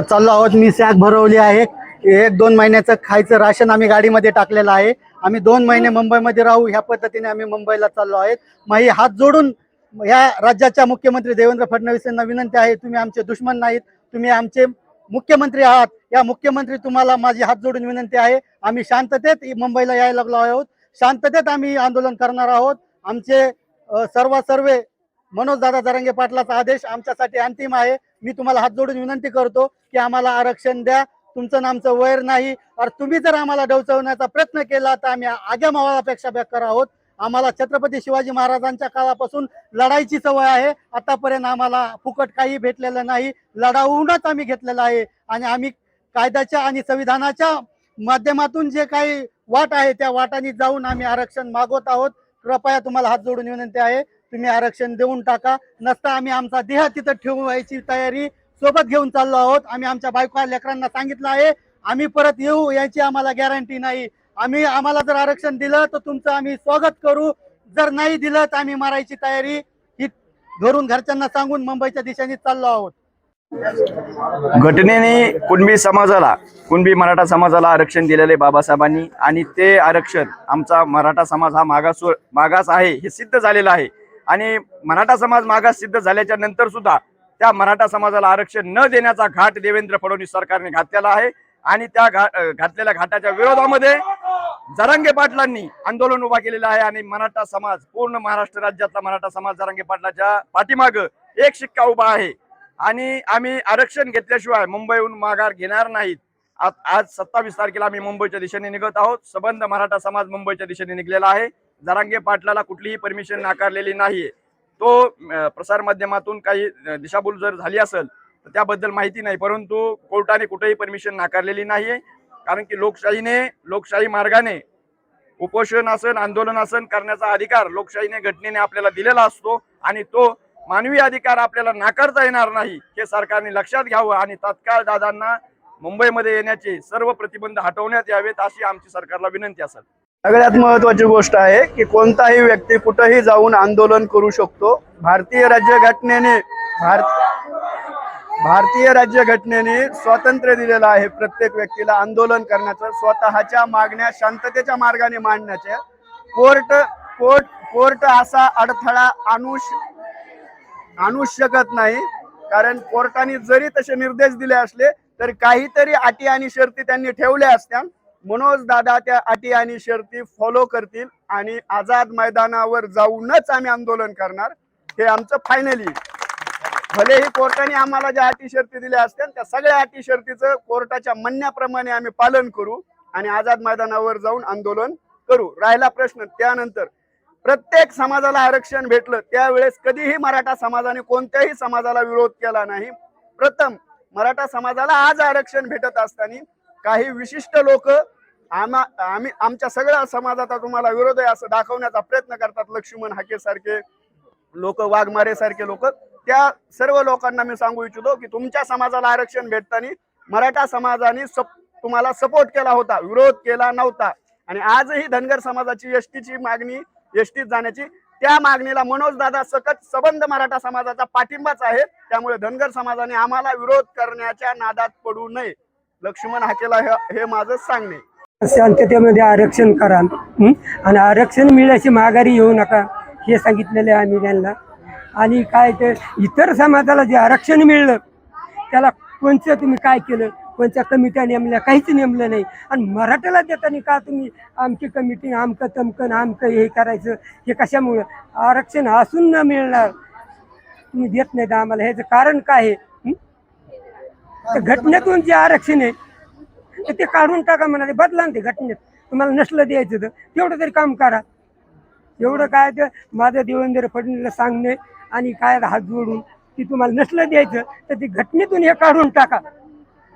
चाललो आहोत. मी सॅक भरवली आहे. एक दोन महिन्याचं खायचं राशन आम्ही गाडीमध्ये टाकलेलं आहे. आम्ही दोन महिने मुंबईमध्ये राहू ह्या पद्धतीने आम्ही मुंबईला चाललो आहेत. मग हात जोडून ह्या राज्याच्या मुख्यमंत्री देवेंद्र फडणवीस यांना विनंती आहे तुम्ही आमचे दुश्मन नाहीत. तुम्ही आमचे मुख्यमंत्री आहात. या मुख्यमंत्री तुम्हाला माझी हात जोडून विनंती आहे. आम्ही शांततेत मुंबईला यायला लागलो आहोत. शांततेत आम्ही आंदोलन करणार आहोत. आमचे सर्व सर्वे मनोज दादा जरंगे पाटलाचा आदेश आमच्यासाठी अंतिम आहे. मी तुम्हाला हात जोडून विनंती करतो की आम्हाला आरक्षण द्या. तुमचं नामचं वैर नाही. और तुम्ही जर आम्हाला डवचवण्याचा प्रयत्न केला तर आम्ही आग्या मावळापेक्षा बेकार आहोत. आम्हाला छत्रपती शिवाजी महाराजांच्या काळापासून लढाईची सवय आहे. आतापर्यंत आम्हाला फुकट काही भेटलेलं नाही. लढावूनच आम्ही घेतलेलं आहे. आणि आम्ही कायद्याच्या आणि संविधानाच्या माध्यमातून जे काही वाट आहे त्या वाटाने जाऊन आम्ही आरक्षण मागवत आहोत. कृपया तुम्हाला हात जोडून विनंती आहे. तुम्ही आरक्षण देऊन टाका. नसता आम्ही आमचा देह तिथं ठेवायची तयारी सोबत घेऊन चाललो आहोत. आम्ही आमच्या बायको लेकरांना सांगितलं आहे आम्ही परत येऊ याची आम्हाला गॅरंटी नाही. आम्ही आम्हाला जर आरक्षण दिलं तर तुमचं आम्ही स्वागत करू. जर नाही दिलं तर आम्ही मारायची तयारी. ही घरून घरच्यांना सांगून मुंबईच्या दिशेने चाललो आहोत. घटनेने कुणबी समाजाला कुणबी मराठा समाजाला आरक्षण दिलेले बाबासाहेबांनी आणि ते आरक्षण आमचा मराठा समाज हा मागास मागास आहे हे सिद्ध झालेलं आहे. आणि मराठा समाज मागास सिद्ध झाल्याच्यानंतर सुद्धा त्या मराठा समाजाला आरक्षण न देण्याचा घाट देवेंद्र फडणवीस सरकारने घातलेला आहे. आणि त्या घा घातलेल्या घाटाच्या विरोधामध्ये जरांगे पाटलांनी आंदोलन उभा केलेलं आहे आणि मराठा समाज पूर्ण महाराष्ट्र राज्यातला मराठा समाज जरांगे पाटलाच्या पाठीमाग एक शिक्का उभा आहे. आणि आम्ही आरक्षण घेतल्याशिवाय मुंबईहून माघार घेणार नाहीत. आज आज सत्तावीस तारखेला आम्ही मुंबईच्या दिशेने निघत आहोत. सबंध मराठा समाज मुंबईच्या दिशेने निघलेला आहे. जरांगे पाटलाला कुठलीही परमिशन नाकारलेली नाही तो प्रसारमाध्यमातून काही दिशाभूल जर झाली असेल तर त्याबद्दल माहिती नाही. परंतु कोर्टाने कुठेही परमिशन नाकारलेली नाही कारण की लोकशाहीने लोकशाही मार्गाने उपोषण असन आंदोलन असन करण्याचा अधिकार लोकशाहीने घटनेने आपल्याला दिलेला असतो आणि तो मानवी अधिकार आपल्याला नाकारता येणार नाही हे सरकारने लक्षात घ्यावं आणि तत्काळ दादांना मुंबईमध्ये येण्याचे सर्व प्रतिबंध हटवण्यात यावेत अशी आमची सरकारला विनंती असेल. सगळ्यात महत्वाची गोष्ट आहे की कोणताही व्यक्ती कुठंही जाऊन आंदोलन करू शकतो. भारतीय राज्यघटनेने भारत भारतीय राज्यघटनेने स्वातंत्र्य दिलेलं आहे प्रत्येक व्यक्तीला आंदोलन करण्याचं स्वतःच्या मागण्या शांततेच्या मार्गाने मांडण्याच्या. कोर्ट कोर्ट कोर्ट असा अडथळा आणू आणू शकत नाही. कारण कोर्टाने जरी तसे निर्देश दिले असले तर काहीतरी अटी आणि शर्ती त्यांनी ठेवल्या असत्या. मनोज दादा त्या अटी आणि शर्ती फॉलो करतील आणि आझाद मैदानावर जाऊनच आम्ही आंदोलन करणार. हे आमचं फायनली भलेही कोर्टाने आम्हाला ज्या अटी शर्ती दिल्या असत्या त्या सगळ्या अटी शर्तीचं कोर्टाच्या म्हणण्याप्रमाणे आम्ही पालन करू आणि आझाद मैदानावर जाऊन आंदोलन करू. राहिला प्रश्न त्यानंतर प्रत्येक समाजाला आरक्षण भेटलं त्यावेळेस कधीही मराठा समाजाने कोणत्याही समाजाला विरोध केला नाही. प्रथम मराठा समाजाला आज आरक्षण भेटत असताना काही विशिष्ट लोक आम्हा आम्ही आमच्या सगळ्या समाजाचा तुम्हाला विरोध आहे असं दाखवण्याचा प्रयत्न करतात लक्ष्मण हाकेसारखे लोक वाघमारे सारखे लोक. त्या सर्व लोकांना मी सांगू इच्छितो की तुमच्या समाजाला आरक्षण भेटताना मराठा समाजाने सप तुम्हाला सपोर्ट केला होता विरोध केला नव्हता. आणि आजही धनगर समाजाची एसटीची मागणी एसटीत जाण्याची त्या मागणीला मनोज दादा सकट सबंध मराठा समाजाचा पाठिंबाच आहे. त्यामुळे धनगर समाजाने आम्हाला विरोध करण्याच्या नादात पडू नये. लक्ष्मण हाकेला हे हे माझं सांगणे. शांततेमध्ये आरक्षण करा. आणि आरक्षण मिळाल्याची माघारी येऊ नका हे सांगितलेले आहे आम्ही त्यांना. आणि काय ते इतर समाजाला जे आरक्षण मिळलं त्याला कोणचं तुम्ही काय केलं? कोणत्या कमिट्या नेमल्या? काहीच नेमलं नाही. आणि मराठ्याला देताना का तुम्ही आमची कमिटी आमकं तमकं आमकं हे करायचं? हे कशामुळं? आरक्षण असून न मिळणार. तुम्ही देत नाही आम्हाला. ह्याचं कारण काय आहे? हं? तर घटनेतून जे आरक्षण आहे तर ते काढून टाका म्हणाले बदला ना ते घटनेत. तुम्हाला नसलं द्यायचं तर तेवढं तरी काम करा. एवढं काय तर माझं देवेंद्र फडणवीसला सांगणे आणि काय हात जोडून की तुम्हाला नसलं द्यायचं तर ते घटनेतून हे काढून टाका.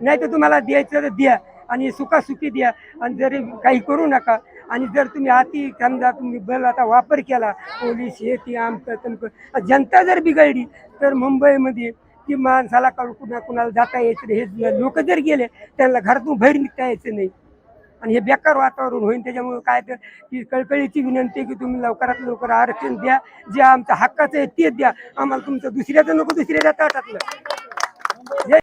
नाही तर तुम्हाला द्यायचं तर द्या आणि सुखासुखी द्या. आणि जरी काही करू नका आणि जर तुम्ही अति समजा तुम्ही बलाचा वापर केला पोलीस हे ती आमचं तमकं जनता जर बिघडली तर मुंबईमध्ये की माणसाला काढून कुणा कुणाला जाता यायचं नाही. हे लोक जर गेले त्यांना घरातून बाहेर निघता यायचं नाही. आणि हे बेकार वातावरण होईल त्याच्यामुळे काय तर की कळकळीची विनंती की तुम्ही लवकरात लवकर आरक्षण द्या. जे आमचं हक्काचं आहे तेच द्या. आम्हाला तुमचं दुसऱ्याचं नको दुसऱ्याच्या ताटातलं.